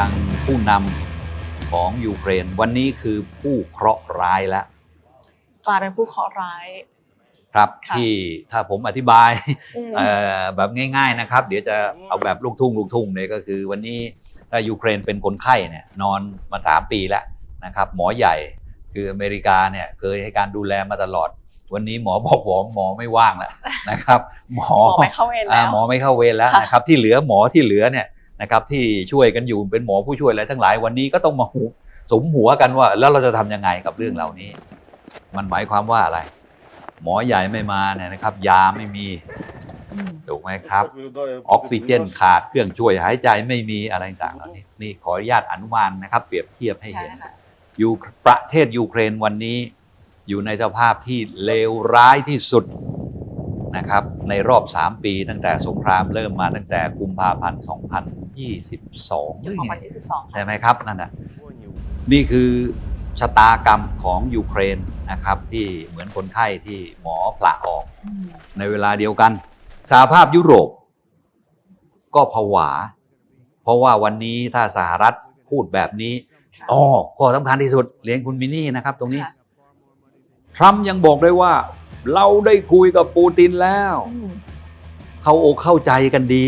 างผู้นำของยูเครน วันนี้คือผู้เคราะห์ร้ายแล้วกลายเป็นผู้เคราะห์ร้าย ครับค่ะที่ถ้าผมอธิบายอืม เอ่อแบบง่าย ๆนะครับ เดี๋ยวจะเอาแบบลูกทุ่งลูกทุ่งเนี่ยก็คือ วันนี้ถ้ายูเครนเป็นคนไข้เนี่ยนอนมาสามปีแล้วนะครับ หมอใหญ่คืออเมริกาเนี่ยเคยให้การดูแลมาตลอด วันนี้หมอบอกหมอหมอไม่ว่างแล้วนะครับ หมอ หมอไม่เข้าเวรอ่าแล้ว หมอไม่เข้าเวรแล้วค่ะ นะครับที่เหลือหมอที่เหลือเนี่ย นะครับที่ช่วยกันอยู่เป็นหมอผู้ช่วยอะไรทั้งหลายวันนี้ก็ต้องมาหูสมหัวกันว่า แล้วเราจะทำยังไงกับเรื่องเหล่านี้ มันหมายความว่าอะไร หมอใหญ่ไม่มาเนี่ยนะครับ ยาไม่มีอืมถูกไหมครับ ออกซิเจนขาดเครื่องช่วยหายใจไม่มีอะไรต่างๆเหล่านี้นี่ขออนุญาตอนุมานนะครับ เปรียบเทียบให้ใช่เห็นค่ะยูประเทศยูเครนวันนี้ อยู่ในสภาพที่เลวร้ายที่สุดนะครับ ในรอบ 3 ปีตั้งแต่สงครามเริ่มมาตั้งแต่กุมภาพันธ์ 2022ยุคหรือไง2022 ใช่ไหมครับนั่นน่ะนี่คือชะตากรรมของยูเครนนะครับ ที่เหมือนคนไข้ที่หมอผละออกอืมในเวลาเดียวกันสหภาพยุโรป ก็ผวา เพราะว่าวันนี้ถ้าสหรัฐพูดแบบนี้ค่ะอ๋อข้อสำคัญที่สุดเรียนคุณมินนี่นะครับ ตรงนี้ค่ะทรัมป์ยังบอกได้ว่า เราได้คุยกับปูตินแล้วอืมเขาอกเข้าใจกันดี